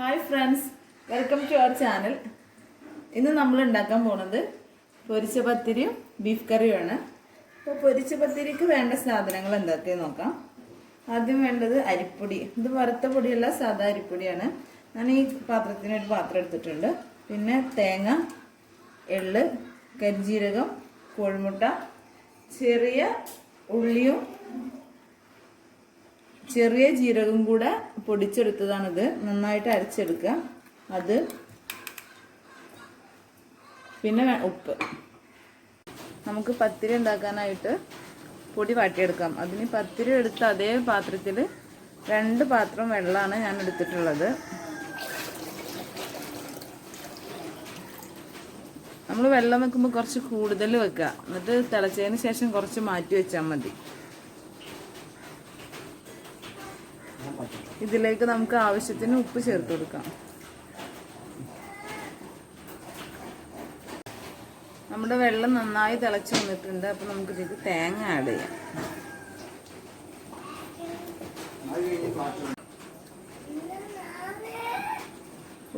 Hi friends welcome to our channel ഇന്ന് നമ്മൾ ഉണ്ടാക്കാൻ പോണത് പൊരിച്ച പത്തിരിയും ബീഫ് കറിയുമാണ് അപ്പോൾ പൊരിച്ച പത്തിരിക്ക് വേണ്ട സാധനങ്ങൾ എന്തൊക്കെ നോക്കാം. ആദ്യം വേണ്ടത് അരിപ്പൊടി. ഇത് വറുത്ത പൊടിയല്ല സാധാ അരിപ്പൊടിയാണ്. ഞാൻ ഈ പാത്രത്തിന് ഒരു പാത്രം എടുത്തിട്ടുണ്ട്. പിന്നെ തേങ്ങ എള്ള് കരിജീരകം കോഴിമുട്ട ചെറിയ ഉള്ളിയും ചെറിയ ജീരകം കൂടെ പൊടിച്ചെടുത്തതാണിത്. നന്നായിട്ട് അരച്ചെടുക്കുക. അത് പിന്നെ ഉപ്പ്. നമുക്ക് പത്തിരി ഉണ്ടാക്കാനായിട്ട് പൊടി വാട്ടിയെടുക്കാം. അതിന് പത്തിരി എടുത്ത അതേ പാത്രത്തിൽ രണ്ട് പാത്രം വെള്ളമാണ് ഞാൻ എടുത്തിട്ടുള്ളത്. നമ്മൾ വെള്ളം വെക്കുമ്പോൾ കുറച്ച് കൂടുതൽ വെക്കുക. എന്നിട്ട് തിളച്ചതിന് ശേഷം കുറച്ച് മാറ്റി വെച്ചാൽ മതി. ഇതിലേക്ക് നമുക്ക് ആവശ്യത്തിന് ഉപ്പ് ചേർത്ത് കൊടുക്കാം. നമ്മുടെ വെള്ളം നന്നായി തിളച്ച് വന്നിട്ടുണ്ട്. അപ്പൊ നമുക്ക് ഇതിലേക്ക് തേങ്ങ ആഡ് ചെയ്യാം.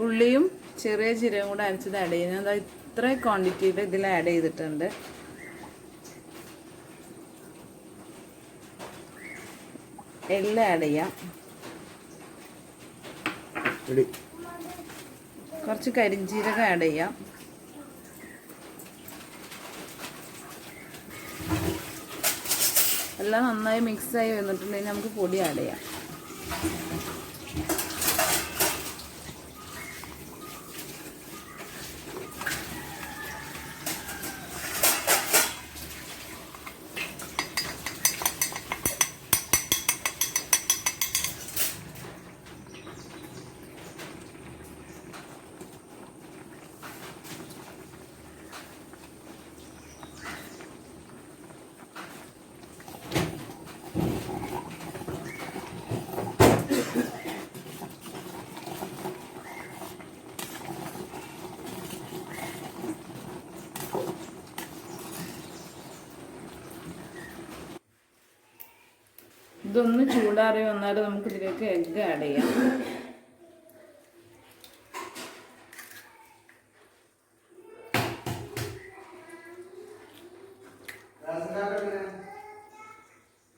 ഉള്ളിയും ചെറിയ ജീരകം കൂടെ അരച്ചത് ആഡ് ചെയ്യുന്നത് അത് ഇത്ര ക്വാണ്ടിറ്റിയിൽ ഇതിൽ ആഡ് ചെയ്തിട്ടുണ്ട്. എല്ലാം ആഡ് ചെയ്യാം. റെഡി. കുറച്ച് കരിഞ്ജീരകം ആഡ് ചെയ്യാം. എല്ലാം നന്നായി മിക്സ് ആയി വന്നിട്ടുണ്ടെങ്കിൽ നമുക്ക് പൊടി ആഡ് ചെയ്യാം. ഇതൊന്ന് ചൂടാറി വന്നാൽ നമുക്ക് ഇതിലേക്ക് എഗ്ഗ് ആഡ് ചെയ്യാം.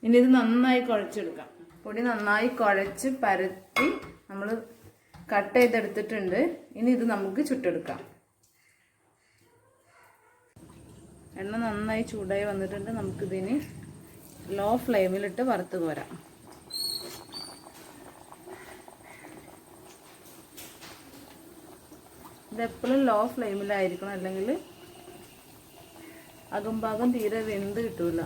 ഇനി ഇത് നന്നായി കുഴച്ചെടുക്കാം. പൊടി നന്നായി കുഴച്ച് പരത്തി നമ്മൾ കട്ട് ചെയ്തെടുത്തിട്ടുണ്ട്. ഇനി ഇത് നമുക്ക് ചുട്ടെടുക്കാം. എണ്ണ നന്നായി ചൂടായി വന്നിട്ടുണ്ട്. നമുക്കിതിന് ലോ ഫ്ലെയിമിലിട്ട് വറുത്ത് കോരാം. ഇതെപ്പോഴും ലോ ഫ്ലെയിമിലായിരിക്കണം. അല്ലെങ്കിൽ അകംഭാഗം തീരെ വെന്ത് കിട്ടൂല.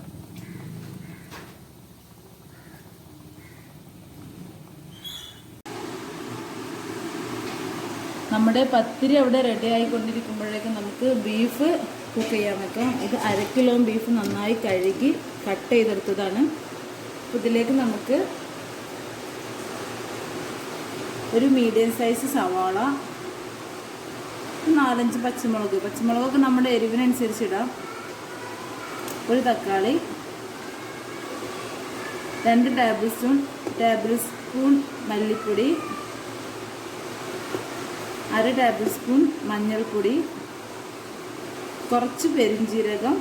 നമ്മുടെ പത്തിരി അവിടെ റെഡി ആയിക്കൊണ്ടിരിക്കുമ്പോഴേക്കും നമുക്ക് ബീഫ് കുക്ക് ചെയ്യാൻ വെക്കാം ഇത് അര കിലോ ബീഫ് നന്നായി കഴുകി കട്ട് ചെയ്തെടുത്തതാണ്. ഇതിലേക്ക് നമുക്ക് ഒരു മീഡിയം സൈസ് സവാള നാലഞ്ച് പച്ചമുളക്. പച്ചമുളകൊക്കെ നമ്മുടെ എരിവിനനുസരിച്ച് ഇടാം. ഒരു തക്കാളി രണ്ട് ടേബിൾ സ്പൂൺ ടേബിൾ സ്പൂൺ മല്ലിപ്പൊടി അര ടേബിൾ സ്പൂൺ മഞ്ഞൾപ്പൊടി കുറച്ച് പെരിഞ്ജീരകം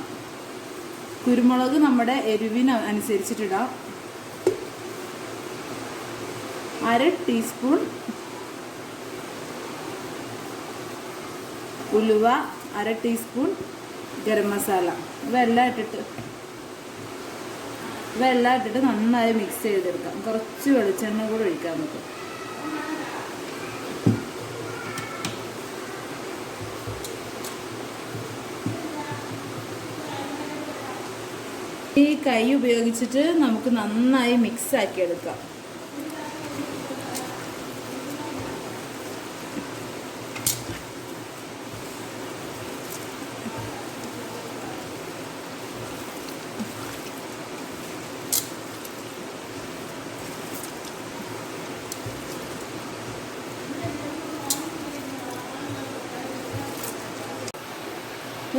കുരുമുളക് നമ്മുടെ എരിവിന് അനുസരിച്ചിട്ടിടാം. അര ടീസ്പൂൺ ഉലുവ അര ടീസ്പൂൺ ഗരം മസാല. ഇവയെല്ലാം ഇട്ടിട്ട് ഇവയെല്ലാം ഇട്ടിട്ട് നന്നായി മിക്സ് ചെയ്തെടുക്കാം. കുറച്ച് വെളിച്ചെണ്ണ കൂടെ ഒഴിക്കാം നമുക്ക് ഈ കൈ ഉപയോഗിച്ചിട്ട് നമുക്ക് നന്നായി മിക്സ് ആക്കി എടുക്കാം.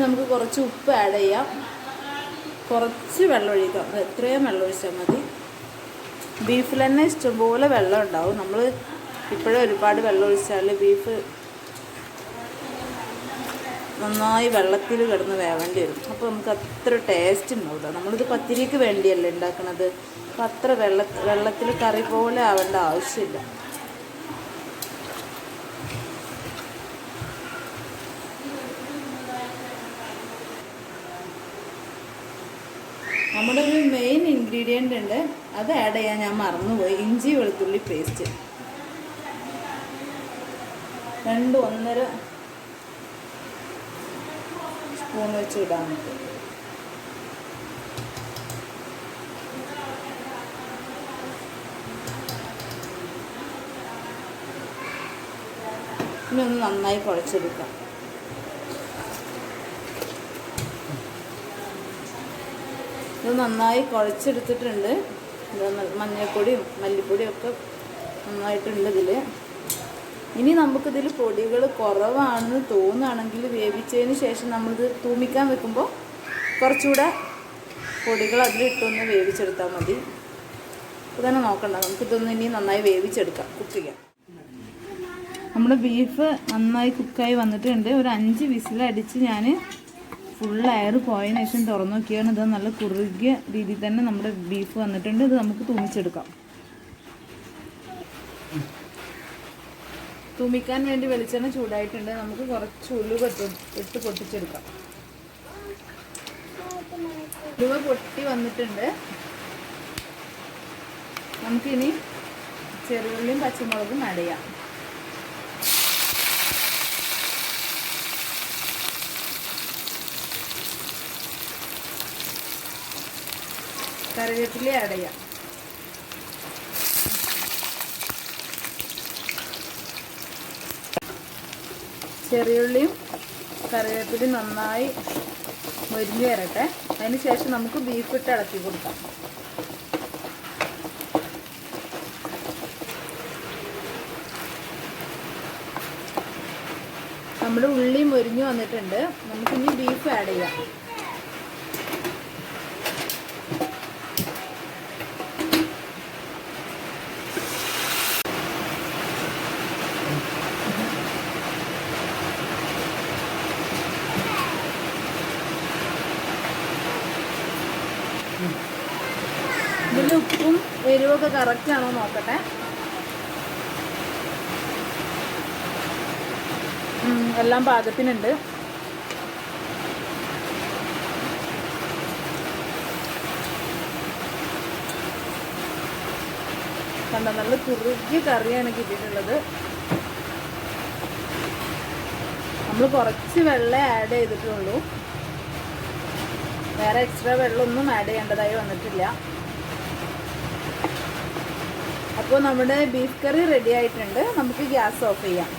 നമുക്ക് കുറച്ച് ഉപ്പ് ആഡ് ചെയ്യാം. കുറച്ച് വെള്ളം ഒഴിക്കാം എത്രയും വെള്ളം ഒഴിച്ചാൽ മതി. ബീഫിൽ തന്നെ ഇഷ്ടംപോലെ വെള്ളം ഉണ്ടാവും. നമ്മൾ ഇപ്പോഴും ഒരുപാട് വെള്ളം ഒഴിച്ചാൽ ബീഫ് നന്നായി വെള്ളത്തിൽ കിടന്ന് വേവേണ്ടി വരും. അപ്പോൾ നമുക്ക് അത്ര ടേസ്റ്റ് ഉണ്ടാവില്ല നമ്മളിത് പത്തിരിക്ക് വേണ്ടിയല്ലേ ഉണ്ടാക്കണത്. അപ്പോൾ അത്ര വെള്ള വെള്ളത്തിൽ കറി പോലെ ആവേണ്ട ആവശ്യമില്ല. നമ്മുടെ ഒരു മെയിൻ ഇൻഗ്രീഡിയന്റ് ഉണ്ട്. അത് ആഡ് ചെയ്യാൻ ഞാൻ മറന്നുപോയി. ഇഞ്ചി വെളുത്തുള്ളി പേസ്റ്റ് രണ്ട് ഒന്നര സ്പൂൺ വെച്ച് ഇടാൻ പറ്റും. ഇനി ഒന്ന് നന്നായി കുഴച്ചെടുക്കാം. ഇത് നന്നായി കുഴച്ചെടുത്തിട്ടുണ്ട്. മഞ്ഞൾപ്പൊടിയും മല്ലിപ്പൊടിയും ഒക്കെ നന്നായിട്ടുണ്ട് ഇതിൽ ഇനി നമുക്കിതിൽ പൊടികൾ കുറവാണെന്ന് തോന്നുകയാണെങ്കിൽ വേവിച്ചതിന് ശേഷം നമ്മളിത് തൂമിക്കാൻ വെക്കുമ്പോൾ കുറച്ചുകൂടെ പൊടികൾ അതിലിട്ടൊന്ന് വേവിച്ചെടുത്താൽ മതി. ഇതന്നെ നോക്കണ്ട നമുക്കിതൊന്ന് ഇനി നന്നായി വേവിച്ചെടുക്കാം കുക്ക് ചെയ്യാം. നമ്മുടെ ബീഫ് നന്നായി കുക്കായി വന്നിട്ടുണ്ട്. ഒരു അഞ്ച് വിസിലടിച്ച് ഞാൻ ഫുൾ എയർ പോയതിനു ശേഷം തുറന്നു നോക്കിയാണ്. ഇത് നല്ല കുറുകിയ രീതിയിൽ തന്നെ നമ്മുടെ ബീഫ് വന്നിട്ടുണ്ട്. ഇത് നമുക്ക് തൂമിച്ചെടുക്കാം. തൂമിക്കാൻ വേണ്ടി വെളിച്ചെണ്ണ ചൂടായിട്ടുണ്ട്. നമുക്ക് കുറച്ച് ഉലുവ ഇട്ട് പൊട്ടിച്ചെടുക്കാം. ഉലുവ പൊട്ടി വന്നിട്ടുണ്ട്. നമുക്കിനി ചെറുള്ളിയും പച്ചമുളകും ആഡ് കറിവേപ്പില ആഡ് ചെയ്യാം. ചെറിയുള്ളിയും കറിവേപ്പിലയും നന്നായി മൊരിഞ്ഞ് വരട്ടെ. അതിന് ശേഷം നമുക്ക് ബീഫ് ഇട്ട് ഇളക്കി കൊടുക്കാം. നമ്മുടെ ഉള്ളി മൊരിഞ്ഞു വന്നിട്ടുണ്ട്. നമുക്കിനി ബീഫ് ആഡ് ചെയ്യാം. ഇതിൽ ഉപ്പും എരിവൊക്കെ കറക്റ്റ് ആണോ നോക്കട്ടെ. എല്ലാം പാകത്തിനുണ്ട്. കണ്ട നല്ല കുറുകിയ കറിയാണ് കിട്ടിയിട്ടുള്ളത്. നമ്മൾ കുറച്ച് വെള്ളം ആഡ് ചെയ്തിട്ടുള്ളൂ. വേറെ എക്സ്ട്രാ വെള്ളമൊന്നും ആഡ് ചെയ്യേണ്ടതായി വന്നിട്ടില്ല. അപ്പോൾ നമ്മുടെ ബീഫ് കറി റെഡി ആയിട്ടുണ്ട്. നമുക്ക് ഗ്യാസ് ഓഫ് ചെയ്യാം.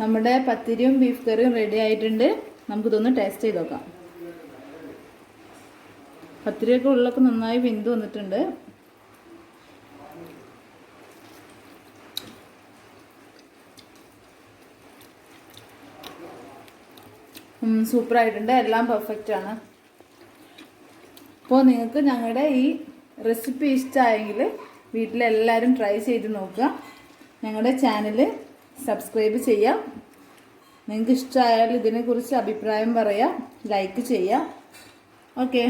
നമ്മുടെ പത്തിരിയും ബീഫ് കറിയും റെഡി ആയിട്ടുണ്ട്. നമുക്കിതൊന്ന് ടേസ്റ്റ് ചെയ്ത് നോക്കാം. പത്തിരിയൊക്കെ ഉള്ളൊക്കെ നന്നായി വെന്ത് വന്നിട്ടുണ്ട്. സൂപ്പറായിട്ടുണ്ട് എല്ലാം പെർഫെക്റ്റ് ആണ്. അപ്പോൾ നിങ്ങൾക്ക് ഞങ്ങളുടെ ഈ റെസിപ്പി ഇഷ്ടമായെങ്കിൽ വീട്ടിലെല്ലാവരും ട്രൈ ചെയ്ത് നോക്കുക. ഞങ്ങളുടെ ചാനൽ സബ്സ്ക്രൈബ് ചെയ്യാം നിങ്ങൾക്ക് ഇഷ്ടമായാൽ ഇതിനെക്കുറിച്ച് അഭിപ്രായം പറയാം ലൈക്ക് ചെയ്യാം ഓക്കെ